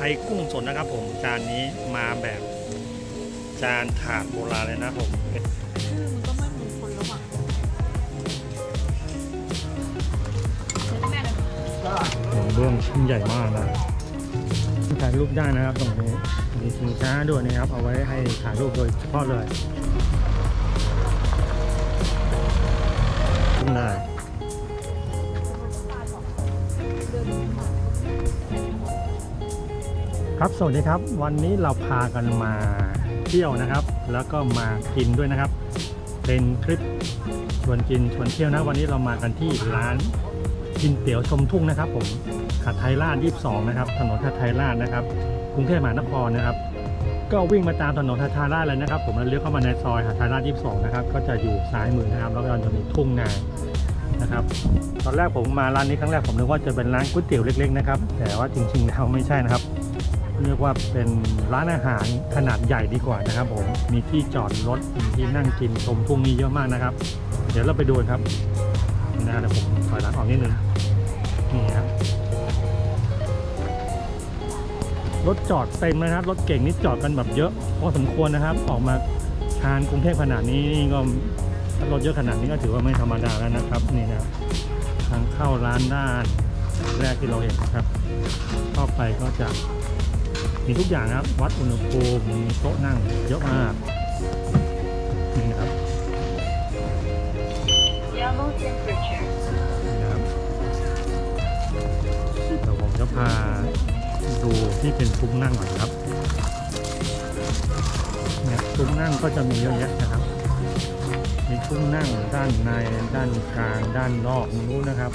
ไทยกุ้งสดนะครับผมจานนี้มาแบบจานถาดโบราณเลยนะผมชื่อมันก็ไม่มงคลแล้วอะเดี๋ยวแม่นะของเบื้องชิ้นใหญ่มากนะถ่ายรูปได้นะครับตรงนี้มีชิงช้าด้วยนะครับ เอาไว้ให้ถ่ายรูปโดยเฉพาะเลยได้ ครับสวัสดีครับวันนี้เราพากันมาเที่ยวนะครับ แล้วก็มากินด้วยนะครับ เป็นคลิปชวนกินชวนเที่ยวนะวันนี้เรามากันที่ร้านกินเตี๋ยวชมทุ่งนะครับ ผมหัดไทยราช22 นะครับ ถนนหัดไทยราชนะครับกรุงเทพมหานครนะครับ ก็วิ่งมาตามถนนหัดไทยราชเลยนะครับ ผมแล้วเลี้ยวเข้ามาในซอยหัดไทยราช22 นะครับ ก็จะอยู่ซ้ายมือนะครับแล้วก็จะมีทุ่งนานะครับตอนแรกผมมาร้านนี้ครั้งแรกผมนึกว่าจะเป็นร้านก๋วยเตี๋ยวเล็กๆนะครับแต่ว่าจริงๆแล้วไม่ใช่นะครับ เรียกว่าเป็นร้านอาหารขนาดใหญ่ดีกว่านะครับ ผมมีที่จอดรถมีที่นั่งกินชมทุ่งนี้เยอะมากนะครับ เดี๋ยวเราไปดูกันครับนี่นะเดี๋ยวผมถอยหลังออกนิดนึงนี่ครับรถจอดเต็มนะครับ รถเก่งนี่จอดกันแบบเยอะพอสมควรนะครับ ออกมาทานกรุงเทพขนาดนี้นี่ก็รถเยอะขนาดนี้ก็ถือว่าไม่ธรรมดาแล้วนะครับนี่นะทางเข้าร้านด้านแรกที่เราเห็นนะครับ เข้าไปก็จะ มีทุกอย่างนะครับ วัดอุณหภูมิมีโต๊ะนั่งเยอะมากนี่นะครับ Yellow temperature นี่นะครับเดี๋ยวผมจะพาดูที่เป็นซุ้มนั่งก่อนครับเนี่ยซุ้มนั่งก็จะมีเยอะแยะนะครับ มีซุ้มนั่งด้านในด้านกลางด้านนอกนู้นนะครับ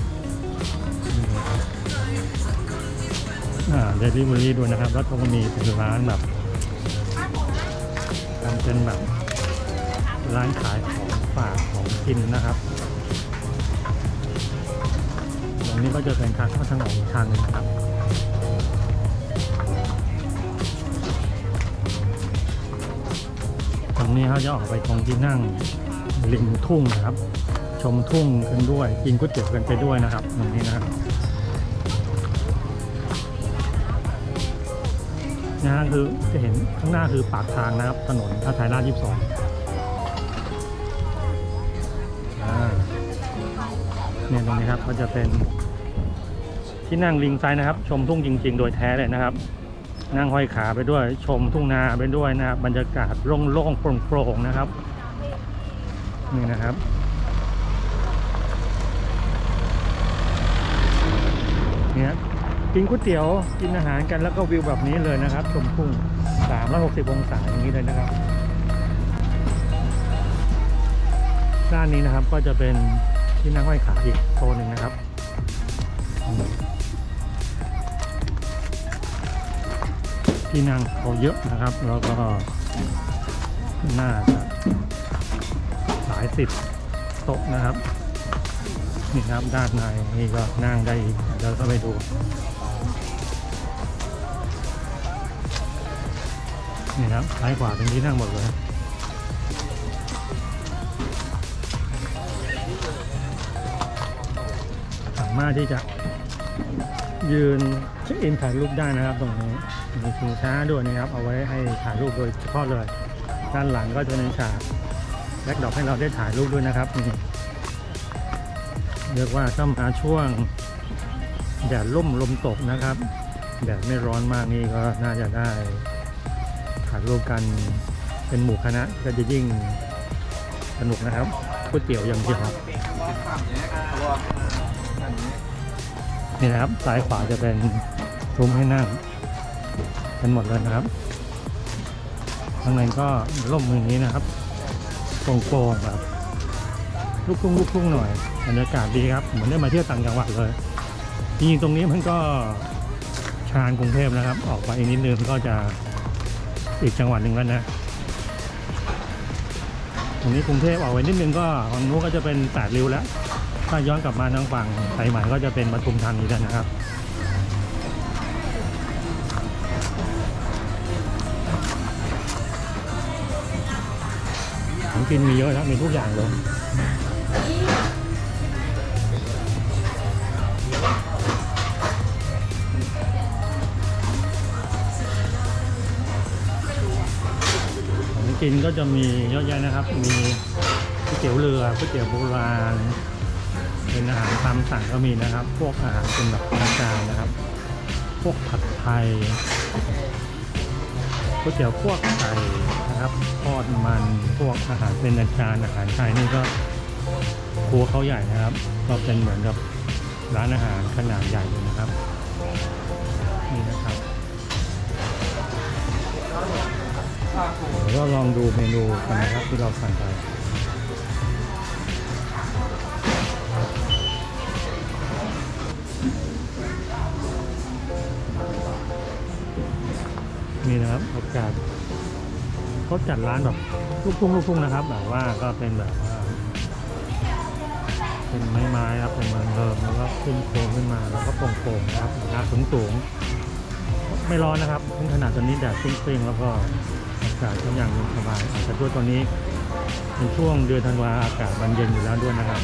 เดลิเวอรี่ด้วยนะครับ แล้วก็มีเป็นร้านแบบทำเป็นแบบร้านขายของฝากของกินนะครับ ตรงนี้ก็จะเป็นทางเข้าทางออกทางนึงนะครับตรงนี้เขาจะออกไปตรงที่นั่งริมทุ่งนะครับ ชมทุ่งกันด้วย กินก๋วยเตี๋ยวกันไปด้วยนะครับตรงนี้นะครับ นะฮะคือจะเห็นข้างหน้าคือปากทางนะครับ ถนนพระไทยราช22อ่าเนี่ยตรงนี้ครับก็จะเป็นที่นั่งลิงไซด์นะครับ ชมทุ่งจริง ๆ โดยแท้เลยนะครับ นั่งห้อยขาไปด้วย ชมทุ่งนาไปด้วยนะครับบรรยากาศโล่งๆโปร่งๆนะครับนี่นะครับเนี่ย กินก๋วยเตี๋ยวกินอาหารกันแล้วก็วิวแบบนี้เลยนะครับ ชมทุ่ง360องศาอย่างนี้เลยนะครับ ด้านนี้นะครับก็จะเป็นที่นั่งห้อยขาอีกโซนหนึ่งนะครับที่นั่งเขาเยอะนะครับ แล้วก็น่าจะหลายสิบโต๊ะนะครับ นี่ครับด้านในนี่ก็นั่งได้อีกเดี๋ยวก็ไปดูนี่ครับซ้ายขวาเป็นที่นั่งหมดเลยสามารถที่จะยืนเช็คอินถ่ายรูปได้นะครับ ตรงนี้มีชิงช้าด้วยนะครับ เอาไว้ให้ถ่ายรูปโดยเฉพาะเลย ด้านหลังก็จะเป็นฉากแบ็กดอปให้เราได้ถ่ายรูปด้วยนะครับนี่ เรียกว่าถ้ามาช่วงแดดร่มลมตกนะครับ แดดไม่ร้อนมากนี่ก็น่าจะได้ถ่ายรูปกันเป็นหมู่คณะก็จะยิ่งสนุกนะครับก๋วยเตี๋ยวอย่างเดียวนี่นะครับซ้ายขวาจะเป็นซุ้มให้นั่งเป็นหมดเลยนะครับข้างในก็ร่มมืออย่างนี้นะครับโปร่งๆแบบ ลูกทุ่งลูกทุ่งหน่อยบรรยากาศดีครับเหมือนได้มาเที่ยวต่างจังหวัดเลยจริงๆตรงนี้มันก็ชานกรุงเทพนะครับ ออกไปอีกนิดนึงก็จะอีกจังหวัดหนึ่งแล้วนะตรงนี้กรุงเทพออกไปนิดนึงก็ฝั่งนู้นก็จะเป็นแปดริ้วแล้ว ถ้าย้อนกลับมาทางฝั่งสายใหม่ก็จะเป็นปทุมธานีแล้วนะครับของกินมีเยอะครับมีทุกอย่างเลย กินก็จะมีเยอะแยะนะครับ มีก๋วยเตี๋ยวเรือก๋วยเตี๋ยวโบราณ เป็นอาหารตามสั่งก็มีนะครับ พวกอาหารเป็นแบบจานๆนะครับ พวกผัดไทยก๋วยเตี๋ยวพวกไก่นะครับทอดมันพวกอาหารเป็นจานอาหารไทยนี่ก็ครัวเขาใหญ่นะครับก็เป็นเหมือนกับร้านอาหารขนาดใหญ่เลยนะครับนี่นะครับ เดี๋ยวเราลองดูเมนูกันนะครับที่เราสั่งไปนี่นะครับโอกาสเขาจัดร้านแบบลูกทุ่งลูกทุ่งนะครับ แบบว่าก็เป็นแบบว่าเป็นไม้ๆครับเป็นเมืองเดิมแล้วก็ขึ้นโค้งขึ้นมาแล้วก็โป่งๆนะครับหน้าสูงสูงๆไม่ร้อนนะครับถึงขนาดตอนนี้แดดเปรี้ยงๆแล้วก็ากาศก็ยังเย็นสบายแต่ด้วยตอนนี้เป็นช่วงเดือนธันวาอากาศมันเย็นอยู่แล้วด้วยนะครับ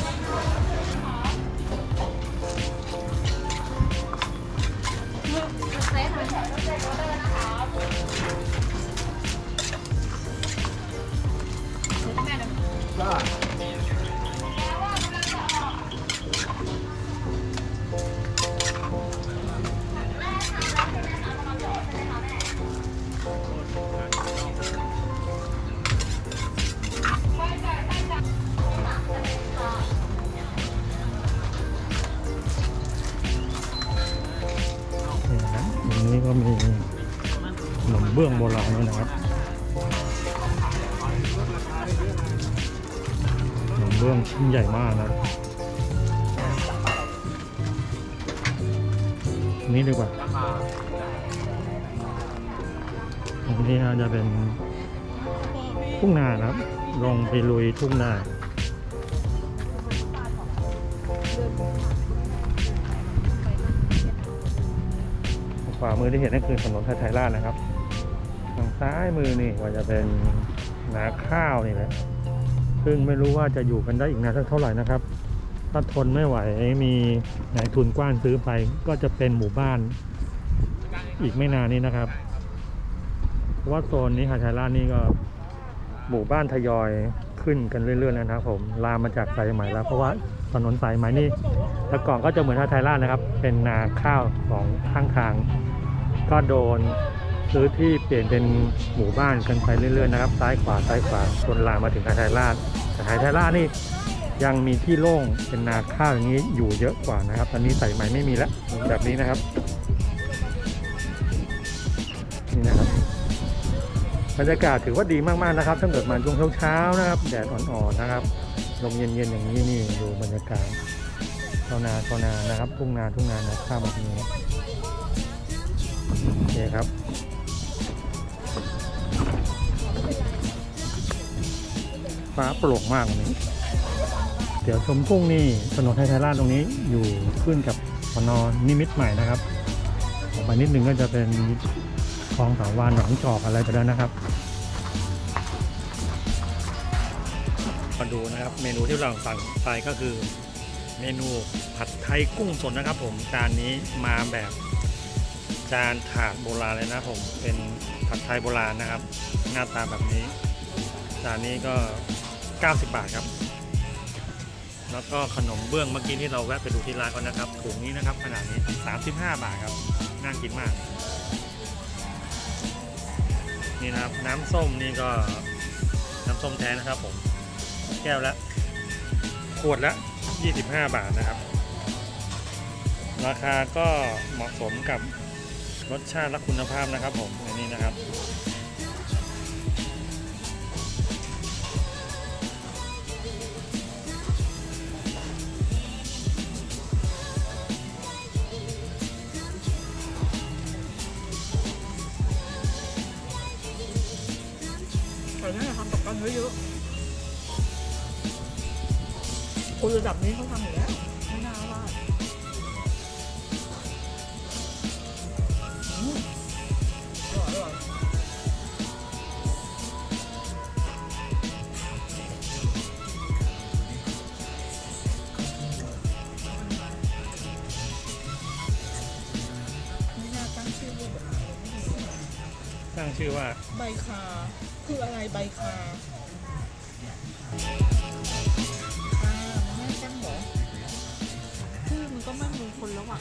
ซื้ นี้ก็มีขนมเบื้องโบราณด้วยนะครับขนมเบื้องชิ้นใหญ่มากนะนี้ดีกว่าอันนี้น่าจะเป็นทุ่งนานะครับ ลองไปลุยทุ่งนา ขวามือที่เห็นนั่นคือถนนไทยไทยราชนะครับทางซ้ายมือนี่ก็จะเป็นนาข้าวนี่แหละซึ่งไม่รู้ว่าจะอยู่กันได้อีกนานสักเท่าไหร่นะครับถ้าทนไม่ไหวมีนายทุนกว้านซื้อไปก็จะเป็นหมู่บ้านอีกไม่นานนี้นะครับเพราะว่าโซนนี้หาดไทยราชนี่ก็หมู่บ้านทยอยขึ้นกันเรื่อยๆนะครับผมลามมาจากสายไหม่แล้วเพราะว่า ถนนสายไหมนี่แต่ก่อนก็จะเหมือนหาไทยราชนะครับ เป็นนาข้าวสองข้างทาง ก็โดนซื้อที่เปลี่ยนเป็นหมู่บ้านกันไปเรื่อยๆนะครับซ้ายขวาซ้ายขวาจนลามมาถึงหาดไทยราชแต่หาดไทยราชนี่ยังมีที่โล่งเป็นนาข้าวอย่างนี้อยู่เยอะกว่านะครับ ตอนนี้สายไหมไม่มีแล้วแบบนี้นะครับนี่นะครับบรรยากาศถือว่าดีมากๆนะครับถ้าเกิดมาช่วงเช้าๆนะครับแดดอ่อนๆนะครับ ลมเย็นๆอย่างนี้นี่ดูบรรยากาศชาวนาชาวนานะครับทุ่งนาทุ่งนานะข้าวแบบนี้โอเคครับฟ้าโปร่งมากนนี้เดี๋ยวชมทุ่งนี่ถนนไทยไทยราชตรงนี้อยู่ขึ้นกับพนนิมิตใหม่นะครับออกไปนิดนึงก็จะเป็นคลองสาววานหนองจอกอะไรไปแล้วนะครับ ดูนะครับ เมนูที่เราสั่งไปก็คือ เมนูผัดไทยกุ้งสดนะครับ ผมจานนี้มาแบบจานถาดโบราณเลยนะผมเป็นผัดไทยโบราณนะครับ หน้าตาแบบนี้ จานนี้ก็ 90 บาทครับ แล้วก็ขนมเบื้องเมื่อกี้ที่เราแวะไปดูที่ร้านก็นะครับถุงนี้นะครับขนาดนี้ 35 บาทครับน่ากินมาก นี่นะครับน้ำส้มนี่ก็น้ำส้มแท้นะครับผม แก้วละ ขวดละ 25 บาทนะครับ ราคาก็เหมาะสมกับรสชาติและคุณภาพนะครับผมอันนี้นะครับแต่นั่นแหละทำกับกันเยอะๆ คนระดับนี้เขาทำอยู่แล้วไม่น่าพลาดอืมอร่อยอร่อยไม่น่าตั้งชื่อลูกแบบนี้ตั้งชื่อว่า ใบคา คืออะไรใบคา คนแล้วอะ